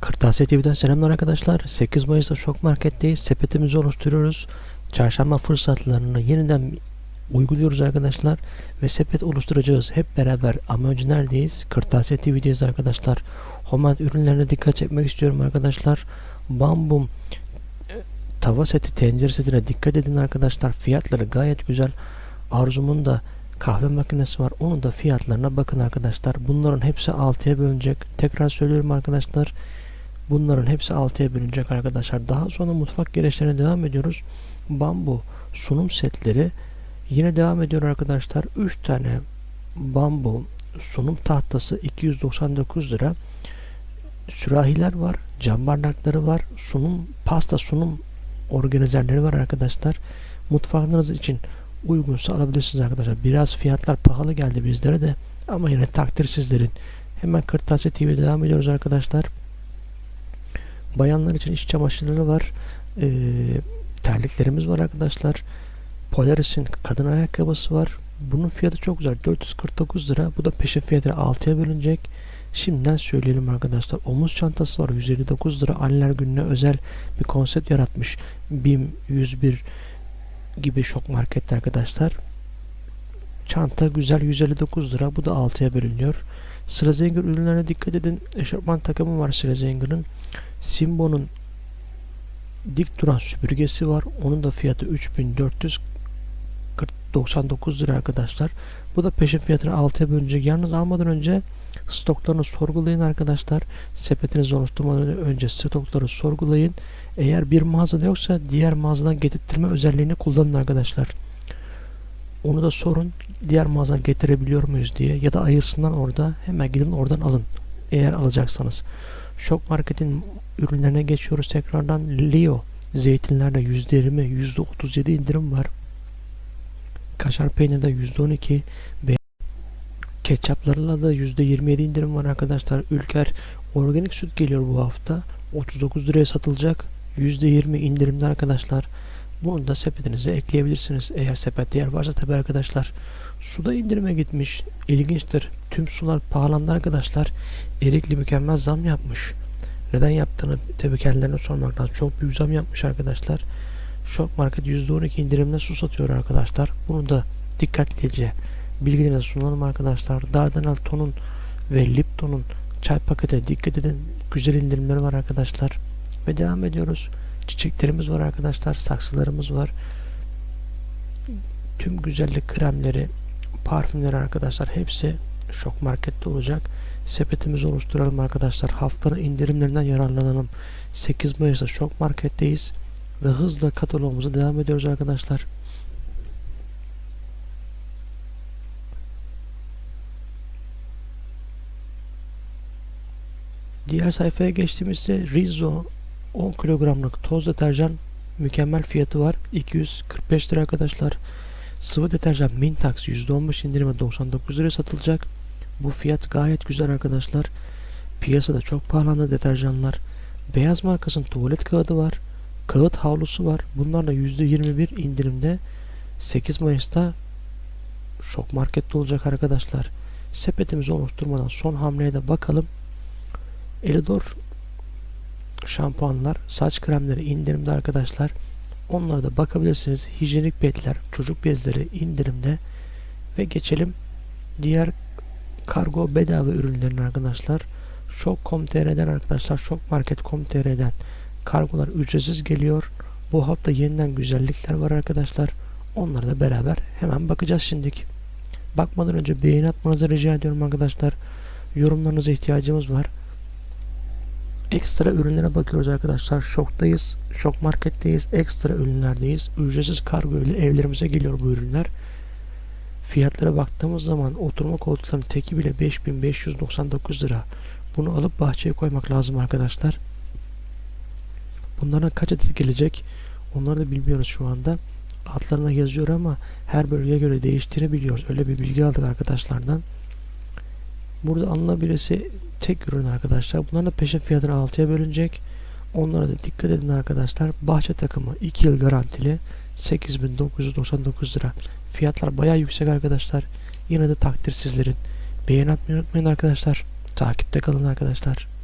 Kırtasiye TV'den selamlar arkadaşlar. 8 Mayıs'ta Şok Market'teyiz. Sepetimizi oluşturuyoruz. Çarşamba fırsatlarını yeniden uyguluyoruz arkadaşlar. Ve sepet oluşturacağız hep beraber. Ama önce neredeyiz? Kırtasiye TV'deyiz arkadaşlar. Homad ürünlerine dikkat çekmek istiyorum arkadaşlar. Bambum e, tava seti, tencere setine dikkat edin arkadaşlar. Fiyatları gayet güzel. Arzumun da kahve makinesi var. Onun da fiyatlarına bakın arkadaşlar. Bunların hepsi 6'ya bölünecek. Tekrar söylüyorum arkadaşlar. Bunların hepsi 6'ya bölünecek arkadaşlar. Daha sonra mutfak gereçlerine devam ediyoruz. Bambu sunum setleri yine devam ediyor arkadaşlar. 3 tane bambu sunum tahtası 299 lira. Sürahiler var. Cam bardakları var. Sunum pasta sunum organizerleri var arkadaşlar. Mutfağınız için uygunsa alabilirsiniz arkadaşlar. Biraz fiyatlar pahalı geldi bizlere de ama yine takdir sizlerin. Hemen Kırtasiye TV'de devam ediyoruz arkadaşlar. Bayanlar için iç çamaşırları var. Ee, terliklerimiz var arkadaşlar. Polaris'in kadın ayakkabısı var. Bunun fiyatı çok güzel. 449 lira. Bu da peşin fiyatı 6'ya bölünecek. Şimdiden söyleyelim arkadaşlar. Omuz çantası var. 159 lira. Anneler gününe özel bir konsept yaratmış. BİM 101 gibi şok markette arkadaşlar. Çanta güzel 159 lira. Bu da 6'ya bölünüyor. Sıra zengin ürünlerine dikkat edin. Eşofman takımı var Sıra zengin'in. Simbo'nun dik duran süpürgesi var. Onun da fiyatı 3499 lira arkadaşlar. Bu da peşin fiyatını 6'ya bölünecek. Yalnız almadan önce stoklarını sorgulayın arkadaşlar. Sepetinizi oluşturmadan önce stokları sorgulayın. Eğer bir mağazada yoksa diğer mağazadan getirtme özelliğini kullanın arkadaşlar. Onu da sorun diğer mağazadan getirebiliyor muyuz diye ya da ayırsınlar orada hemen gidin oradan alın eğer alacaksanız. Şok Market'in ürünlerine geçiyoruz tekrardan. Leo zeytinlerde %20 %37 indirim var. Kaşar peynirde %12 ve ketçaplarla da %27 indirim var arkadaşlar. Ülker organik süt geliyor bu hafta. 39 liraya satılacak. %20 indirimde arkadaşlar. Bunu da sepetinize ekleyebilirsiniz. Eğer sepet yer varsa tabi arkadaşlar. Suda indirime gitmiş. İlginçtir. Tüm sular pahalandı arkadaşlar. Erikli mükemmel zam yapmış. Neden yaptığını tabi kendilerine sormak lazım. Çok büyük zam yapmış arkadaşlar. Şok Market %12 indirimle su satıyor arkadaşlar. Bunu da dikkatlice bilgilerinize sunalım arkadaşlar. Dardanel Ton'un ve Lipton'un çay paketine dikkat edin. Güzel indirimleri var arkadaşlar. Ve devam ediyoruz. Çiçeklerimiz var arkadaşlar. Saksılarımız var. Tüm güzellik kremleri, parfümleri arkadaşlar hepsi Şok Market'te olacak. Sepetimizi oluşturalım arkadaşlar. Haftanın indirimlerinden yararlanalım. 8 Mayıs'ta Şok Market'teyiz. Ve hızla katalogumuza devam ediyoruz arkadaşlar. Diğer sayfaya geçtiğimizde Rizzo 10 kilogramlık toz deterjan mükemmel fiyatı var. 245 lira arkadaşlar. Sıvı deterjan Mintax %15 indirime 99 lira satılacak. Bu fiyat gayet güzel arkadaşlar. Piyasada çok pahalandı deterjanlar. Beyaz markasının tuvalet kağıdı var. Kağıt havlusu var. Bunlar da %21 indirimde 8 Mayıs'ta Şok Market'te olacak arkadaşlar. Sepetimizi oluşturmadan son hamleye de bakalım. Elidor şampuanlar, saç kremleri indirimde arkadaşlar. Onlara da bakabilirsiniz. Hijyenik petler, çocuk bezleri indirimde. Ve geçelim diğer kargo bedava ürünlerine arkadaşlar. Şok.com.tr'den arkadaşlar Şokmarket.com.tr'den kargolar ücretsiz geliyor. Bu hafta yeniden güzellikler var arkadaşlar. Onlara da beraber hemen bakacağız şimdilik. Bakmadan önce beğeni atmanızı rica ediyorum arkadaşlar. Yorumlarınıza ihtiyacımız var. Ekstra ürünlere bakıyoruz arkadaşlar. Şoktayız. Şok marketteyiz. Ekstra ürünlerdeyiz. Ücretsiz kargo ile evlerimize geliyor bu ürünler. Fiyatlara baktığımız zaman oturma koltuklarının teki bile 5599 lira. Bunu alıp bahçeye koymak lazım arkadaşlar. Bunların kaç adet gelecek? Onları da bilmiyoruz şu anda. Altlarına yazıyor ama her bölgeye göre değiştiğini biliyoruz. Öyle bir bilgi aldık arkadaşlardan. Burada alınabilirse tek ürün arkadaşlar. Bunların da peşin fiyatını 6'ya bölünecek. Onlara da dikkat edin arkadaşlar. Bahçe takımı 2 yıl garantili 8999 lira. Fiyatlar bayağı yüksek arkadaşlar. Yine de takdir sizlerin. Beğen atmayı unutmayın arkadaşlar. Takipte kalın arkadaşlar.